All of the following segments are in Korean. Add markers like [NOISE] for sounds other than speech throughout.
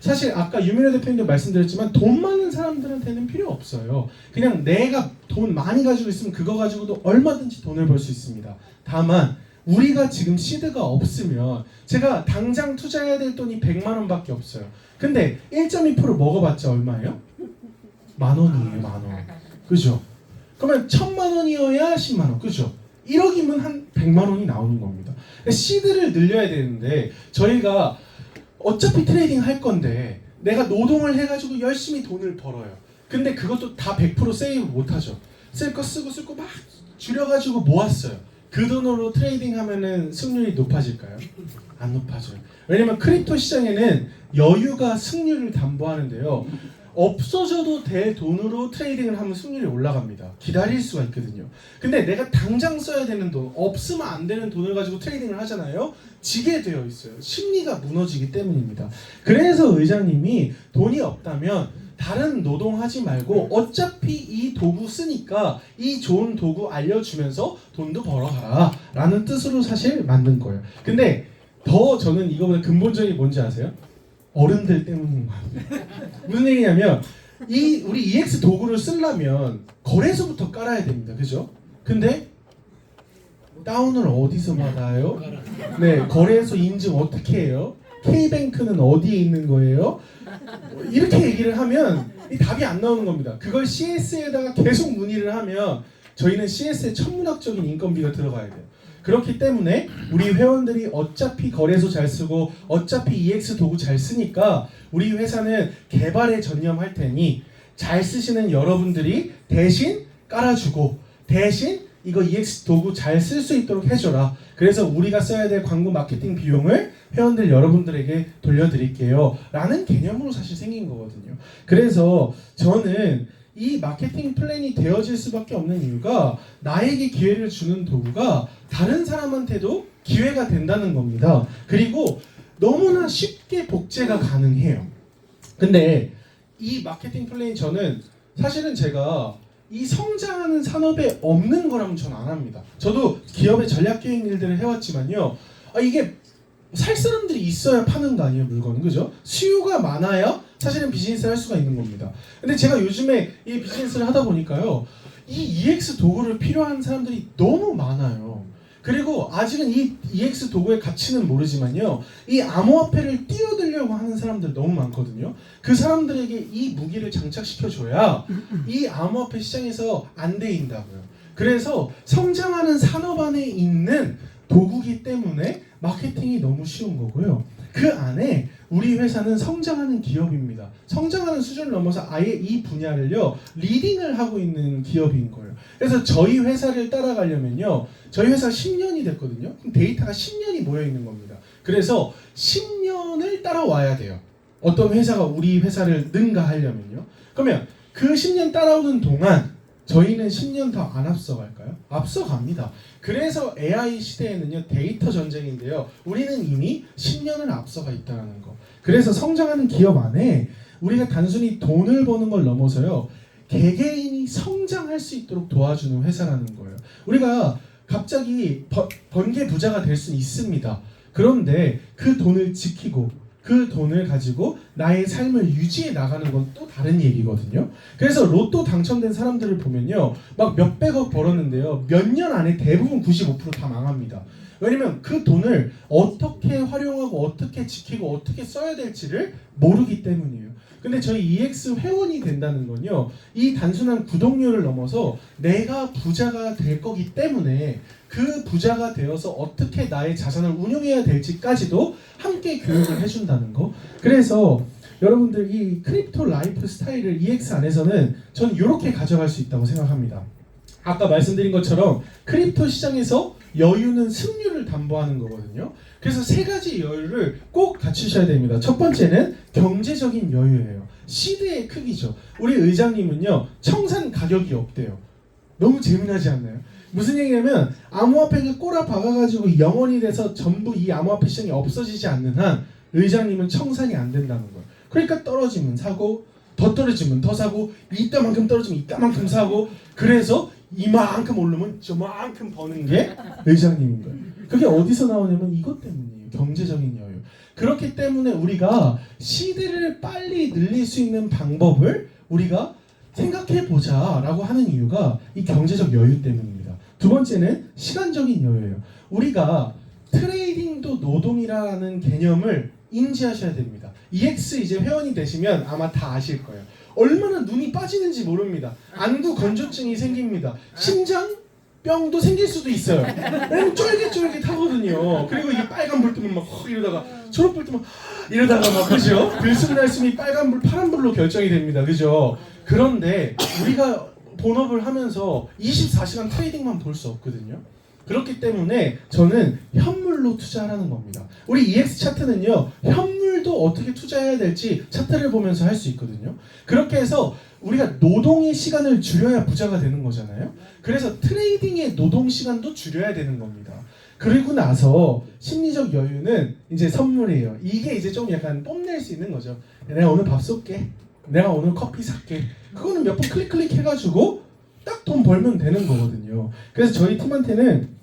사실 아까 유민호 대표님도 말씀드렸지만 돈 많은 사람들한테는 필요 없어요. 그냥 내가 돈 많이 가지고 있으면 그거 가지고도 얼마든지 돈을 벌 수 있습니다. 다만 우리가 지금 시드가 없으면 제가 당장 투자해야 될 돈이 100만 원밖에 없어요. 근데 1.2% 먹어봤자 얼마예요? 만 원이에요, 만 원. 그죠? 그러면 천만 원이어야 10만 원, 그죠? 1억이면 한 100만 원이 나오는 겁니다. 그러니까 시드를 늘려야 되는데 저희가 어차피 트레이딩 할 건데 내가 노동을 해가지고 열심히 돈을 벌어요. 근데 그것도 다 100% 세이브 못하죠. 쓸 거 쓰고 쓸 거 막 줄여가지고 모았어요. 그 돈으로 트레이딩 하면은 승률이 높아질까요? 안 높아져요. 왜냐면 크립토 시장에는 여유가 승률을 담보하는데요. 없어져도 될 돈으로 트레이딩을 하면 승률이 올라갑니다. 기다릴 수가 있거든요. 근데 내가 당장 써야 되는 돈, 없으면 안 되는 돈을 가지고 트레이딩을 하잖아요. 지게 되어 있어요. 심리가 무너지기 때문입니다. 그래서 의장님이 돈이 없다면 다른 노동하지 말고 어차피 이 도구 쓰니까 이 좋은 도구 알려주면서 돈도 벌어가라 라는 뜻으로 사실 만든 거예요. 근데 더 저는 이거보다 근본적인 게 뭔지 아세요? 어른들 때문인 거예요. [LAUGHS] 무슨 얘기냐면 이 우리 EX 도구를 쓰려면 거래소부터 깔아야 됩니다. 그죠? 근데 다운을 어디서 받아요? 네, 거래소 인증 어떻게 해요? K뱅크는 어디에 있는 거예요? 이렇게 얘기를 하면 이 답이 안 나오는 겁니다. 그걸 CS에다가 계속 문의를 하면 저희는 CS에 천문학적인 인건비가 들어가야 돼요. 그렇기 때문에 우리 회원들이 어차피 거래소 잘 쓰고 어차피 EX 도구 잘 쓰니까 우리 회사는 개발에 전념할 테니 잘 쓰시는 여러분들이 대신 깔아주고 대신 이거 EX 도구 잘 쓸 수 있도록 해줘라. 그래서 우리가 써야 될 광고 마케팅 비용을 회원들 여러분들에게 돌려드릴게요. 라는 개념으로 사실 생긴 거거든요. 그래서 저는 이 마케팅 플랜이 되어질 수밖에 없는 이유가 나에게 기회를 주는 도구가 다른 사람한테도 기회가 된다는 겁니다. 그리고 너무나 쉽게 복제가 가능해요. 근데 이 마케팅 플랜이 저는 사실은 제가 이 성장하는 산업에 없는 거라면 전 안 합니다. 저도 기업의 전략 계획 일들을 해왔지만요. 아, 이게 살 사람들이 있어야 파는 거 아니에요 물건은 그죠? 수요가 많아야 사실은 비즈니스를 할 수가 있는 겁니다. 근데 제가 요즘에 이 비즈니스를 하다 보니까요. 이 EX 도구를 필요한 사람들이 너무 많아요. 그리고 아직은 이 EX 도구의 가치는 모르지만요. 이 암호화폐를 띄워들려고 하는 사람들 너무 많거든요. 그 사람들에게 이 무기를 장착시켜줘야 이 암호화폐 시장에서 안 데인다고요. 그래서 성장하는 산업 안에 있는 도구기 때문에 마케팅이 너무 쉬운 거고요. 그 안에 우리 회사는 성장하는 기업입니다. 성장하는 수준을 넘어서 아예 이 분야를요 리딩을 하고 있는 기업인 거예요. 그래서 저희 회사를 따라가려면요 저희 회사 10년이 됐거든요. 데이터가 10년이 모여 있는 겁니다. 그래서 10년을 따라와야 돼요. 어떤 회사가 우리 회사를 능가하려면요. 그러면 그 10년 따라오는 동안 저희는 10년 더 안 앞서갈까요? 앞서갑니다. 그래서 AI 시대에는요 데이터 전쟁인데요. 우리는 이미 10년을 앞서가 있다는 거. 그래서 성장하는 기업 안에 우리가 단순히 돈을 버는 걸 넘어서요 개개인이 성장할 수 있도록 도와주는 회사라는 거예요. 우리가 갑자기 번, 번개 부자가 될수 있습니다. 그런데 그 돈을 지키고 그 돈을 가지고 나의 삶을 유지해 나가는 건 또 다른 얘기거든요. 그래서 로또 당첨된 사람들을 보면요. 막 몇백억 벌었는데요. 몇 년 안에 대부분 95%다 망합니다. 왜냐면 그 돈을 어떻게 활용하고 어떻게 지키고 어떻게 써야 될지를 모르기 때문이에요. 근데 저희 EX 회원이 된다는 건요. 이 단순한 구독료를 넘어서 내가 부자가 될 거기 때문에 그 부자가 되어서 어떻게 나의 자산을 운용해야 될지까지도 함께 교육을 해준다는 거. 그래서 여러분들 이 크립토 라이프 스타일을 EX 안에서는 저는 이렇게 가져갈 수 있다고 생각합니다. 아까 말씀드린 것처럼 크립토 시장에서 여유는 승률을 담보하는 거거든요. 그래서 세 가지 여유를 꼭 갖추셔야 됩니다. 첫 번째는 경제적인 여유예요. 시드의 크기죠. 우리 의장님은요, 청산 가격이 없대요. 너무 재미나지 않나요? 무슨 얘기냐면 암호화폐를 꼬라 박아가지고 영원이 돼서 전부 이 암호화폐 시장이 없어지지 않는 한 의장님은 청산이 안 된다는 거예요. 그러니까 떨어지면 사고 더 떨어지면 더 사고 이따만큼 떨어지면 이따만큼 사고 그래서 이만큼 오르면 저만큼 버는 게 의장님인 거예요. 그게 어디서 나오냐면 이것 때문이에요. 경제적인 여유. 그렇기 때문에 우리가 시드를 빨리 늘릴 수 있는 방법을 우리가 생각해 보자라고 하는 이유가 이 경제적 여유 때문입니다. 두 번째는 시간적인 여유예요. 우리가 트레이딩도 노동이라는 개념을 인지하셔야 됩니다. EX 이제 회원이 되시면 아마 다 아실 거예요. 얼마나 눈이 빠지는지 모릅니다. 안구 건조증이 생깁니다. 심장 병도 생길 수도 있어요. 쫄깃쫄깃하거든요. 그리고 이게 빨간 불 뜨면 막헉 이러다가 초록 불 뜨면 헉 이러다가 막 그죠? 들숨날숨이 빨간 불, 파란 불로 결정이 됩니다. 그죠? 그런데 우리가 본업을 하면서 24시간 트레이딩만 볼 수 없거든요. 그렇기 때문에 저는 현물로 투자하라는 겁니다. 우리 EX 차트는요, 현물도 어떻게 투자해야 될지 차트를 보면서 할 수 있거든요. 그렇게 해서 우리가 노동의 시간을 줄여야 부자가 되는 거잖아요. 그래서 트레이딩의 노동 시간도 줄여야 되는 겁니다. 그리고 나서 심리적 여유는 이제 선물이에요. 이게 이제 좀 약간 뽐낼 수 있는 거죠. 내가 오늘 밥 쏠게. 내가 오늘 커피 살게. 그거는 몇 번 클릭 클릭 해가지고 딱 돈 벌면 되는 거거든요. 그래서 저희 팀한테는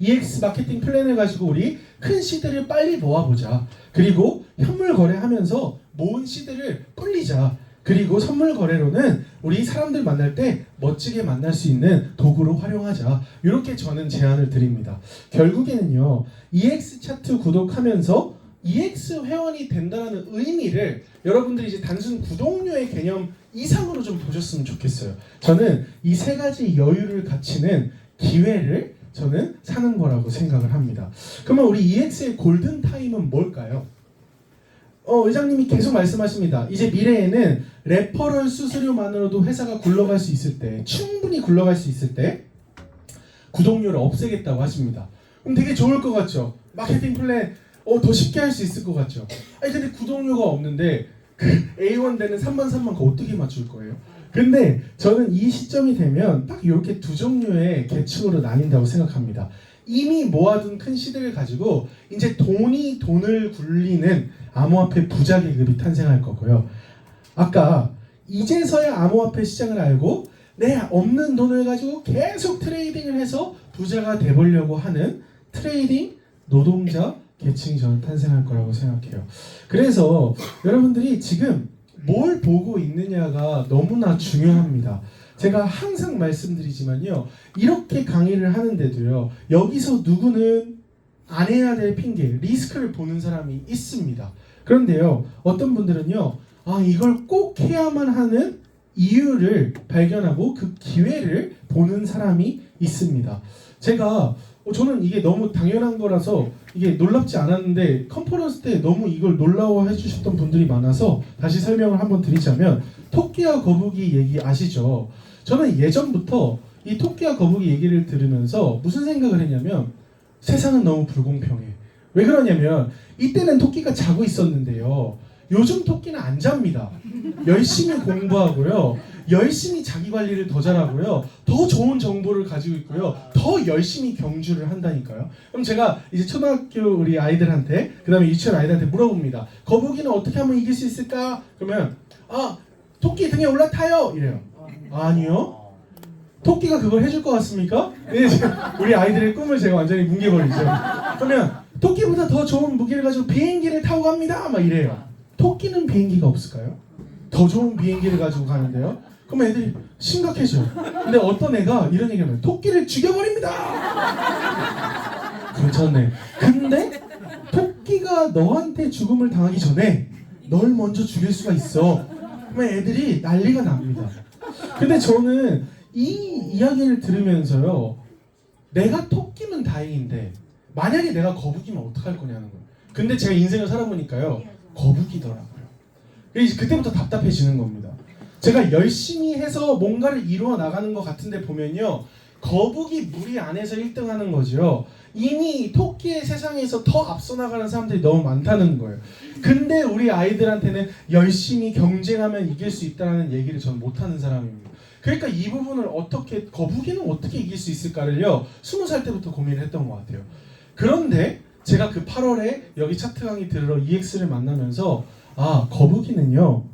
EX 마케팅 플랜을 가지고 우리 큰 시드를 빨리 모아보자. 그리고 현물 거래하면서 모은 시드를 불리자. 그리고 선물 거래로는 우리 사람들 만날 때 멋지게 만날 수 있는 도구로 활용하자. 이렇게 저는 제안을 드립니다. 결국에는요, EX 차트 구독하면서 EX 회원이 된다는 의미를 여러분들이 이제 단순 구독료의 개념 이상으로 좀 보셨으면 좋겠어요. 저는 이 세 가지 여유를 갖추는 기회를 저는 사는 거라고 생각을 합니다. 그러면 우리 EX의 골든 타임은 뭘까요? 어, 의장님이 계속 말씀하십니다. 이제 미래에는 레퍼럴 수수료만으로도 회사가 굴러갈 수 있을 때, 충분히 굴러갈 수 있을 때, 구독료를 없애겠다고 하십니다. 그럼 되게 좋을 것 같죠? 마케팅 플랜, 어, 더 쉽게 할 수 있을 것 같죠? 아니, 근데 구독료가 없는데, 그 A1 되는 3번, 3번 그거 어떻게 맞출 거예요? 근데 저는 이 시점이 되면 딱 이렇게 두 종류의 계층으로 나뉜다고 생각합니다. 이미 모아둔 큰 시대를 가지고 이제 돈이 돈을 굴리는 암호화폐 부자 계급이 탄생할 거고요. 아까 이제서야 암호화폐 시장을 알고 내 없는 돈을 가지고 계속 트레이딩을 해서 부자가 돼보려고 하는 트레이딩 노동자 계층이 저는 탄생할 거라고 생각해요. 그래서 여러분들이 지금 뭘 보고 있느냐가 너무나 중요합니다. 제가 항상 말씀드리지만요. 이렇게 강의를 하는데도요. 여기서 누구는 안 해야 될 핑계, 리스크를 보는 사람이 있습니다. 그런데요. 어떤 분들은요. 아, 이걸 꼭 해야만 하는 이유를 발견하고 그 기회를 보는 사람이 있습니다. 제가 어, 저는 이게 너무 당연한 거라서 이게 놀랍지 않았는데 컨퍼런스 때 너무 이걸 놀라워해 주셨던 분들이 많아서 다시 설명을 한번 드리자면 토끼와 거북이 얘기 아시죠? 저는 예전부터 이 토끼와 거북이 얘기를 들으면서 무슨 생각을 했냐면 세상은 너무 불공평해. 왜 그러냐면 이때는 토끼가 자고 있었는데요. 요즘 토끼는 안 잡니다. 열심히 공부하고요. 열심히 자기 관리를 더 잘하고요. 더 좋은 정보를 가지고 있고요. 더 열심히 경주를 한다니까요. 그럼 제가 이제 초등학교 우리 아이들한테 그 다음에 유치원 아이들한테 물어봅니다. 거북이는 어떻게 하면 이길 수 있을까? 그러면 아 토끼 등에 올라타요 이래요. 아니요. 토끼가 그걸 해줄 것 같습니까? 네, 우리 아이들의 꿈을 제가 완전히 뭉개버리죠. 그러면 토끼보다 더 좋은 무기를 가지고 비행기를 타고 갑니다. 막 이래요. 토끼는 비행기가 없을까요? 더 좋은 비행기를 가지고 가는데요. 그럼 애들이 심각해져요. 근데 어떤 애가 이런 얘기를 해요. 토끼를 죽여버립니다. 괜찮네. 근데 토끼가 너한테 죽음을 당하기 전에 널 먼저 죽일 수가 있어. 그러면 애들이 난리가 납니다. 근데 저는 이 이야기를 들으면서요. 내가 토끼면 다행인데 만약에 내가 거북이면 어떡할 거냐는 거예요. 근데 제가 인생을 살아보니까요. 거북이더라고요. 그래서 그때부터 답답해지는 겁니다. 제가 열심히 해서 뭔가를 이루어 나가는 것 같은데 보면요. 거북이 무리 안에서 1등 하는 거죠. 이미 토끼의 세상에서 더 앞서 나가는 사람들이 너무 많다는 거예요. 근데 우리 아이들한테는 열심히 경쟁하면 이길 수 있다는 얘기를 저는 못하는 사람입니다. 그러니까 이 부분을 어떻게 거북이는 어떻게 이길 수 있을까를요. 스무 살 때부터 고민을 했던 것 같아요. 그런데 제가 그 8월에 여기 차트 강의 들으러 EX를 만나면서 아 거북이는요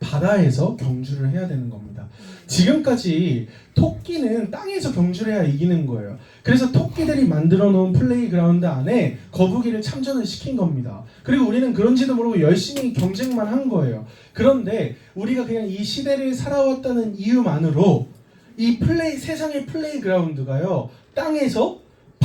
바다에서 경주를 해야 되는 겁니다. 지금까지 토끼는 땅에서 경주해야 이기는 거예요. 그래서 토끼들이 만들어 놓은 플레이그라운드 안에 거북이를 참전을 시킨 겁니다. 그리고 우리는 그런지도 모르고 열심히 경쟁만 한 거예요. 그런데 우리가 그냥 이 시대를 살아왔다는 이유만으로 이 플레이 세상의 플레이그라운드가요 땅에서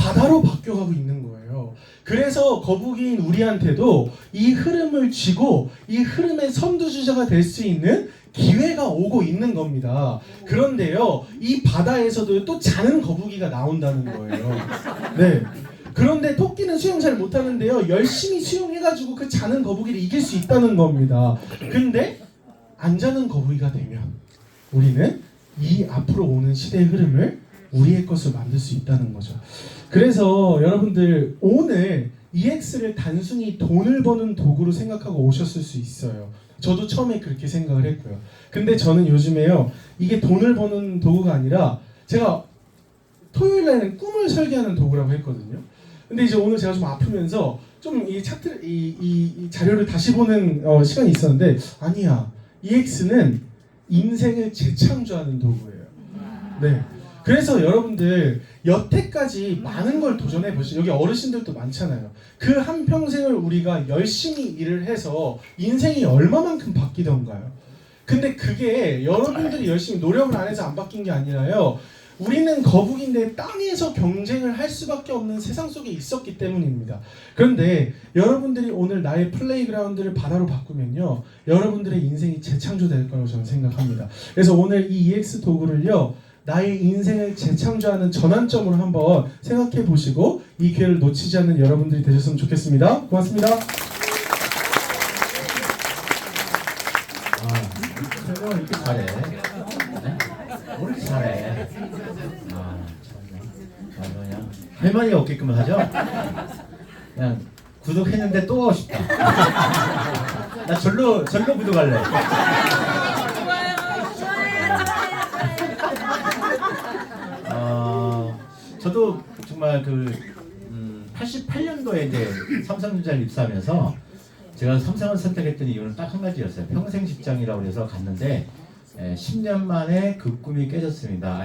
바다로 바뀌어가고 있는 거예요. 그래서 거북이인 우리한테도 이 흐름을 쥐고 이 흐름의 선두주자가 될 수 있는 기회가 오고 있는 겁니다. 그런데요, 이 바다에서도 또 자는 거북이가 나온다는 거예요. 네. 그런데 토끼는 수영 잘 못하는데요, 열심히 수영해가지고 그 자는 거북이를 이길 수 있다는 겁니다. 근데 안 자는 거북이가 되면 우리는 이 앞으로 오는 시대의 흐름을 우리의 것을 만들 수 있다는 거죠. 그래서 여러분들 오늘 EX를 단순히 돈을 버는 도구로 생각하고 오셨을 수 있어요. 저도 처음에 그렇게 생각을 했고요. 근데 저는 요즘에요, 이게 돈을 버는 도구가 아니라 제가 토요일 날에는 꿈을 설계하는 도구라고 했거든요. 근데 이제 오늘 제가 좀 아프면서 좀 이 차트 이, 이, 이 자료를 다시 보는 어, 시간이 있었는데 아니야 EX는 인생을 재창조하는 도구예요. 네. 그래서 여러분들 여태까지 많은 걸 도전해 보시죠. 여기 어르신들도 많잖아요. 그 한 평생을 우리가 열심히 일을 해서 인생이 얼마만큼 바뀌던가요? 근데 그게 여러분들이 열심히 노력을 안 해서 안 바뀐 게 아니라요. 우리는 거북인데 땅에서 경쟁을 할 수밖에 없는 세상 속에 있었기 때문입니다. 그런데 여러분들이 오늘 나의 플레이그라운드를 바다로 바꾸면요. 여러분들의 인생이 재창조될 거라고 저는 생각합니다. 그래서 오늘 이 EX 도구를요. 나의 인생을 재창조하는 전환점으로 한번 생각해 보시고 이 기회를 놓치지 않는 여러분들이 되셨으면 좋겠습니다. 고맙습니다. 아, 설명 이렇게 잘해. 네? 잘해. 아. 아주 그냥 할 말이 없게끔 하죠? 그냥 구독했는데 또 하고 싶다. [LAUGHS] 나 절로, 절로 구독할래. 정말 그, 음, 88년도에 이제 삼성전자를 입사하면서 제가 삼성을 선택했던 이유는 딱 한 가지였어요. 평생 직장이라고 해서 갔는데 에, 10년 만에 그 꿈이 깨졌습니다.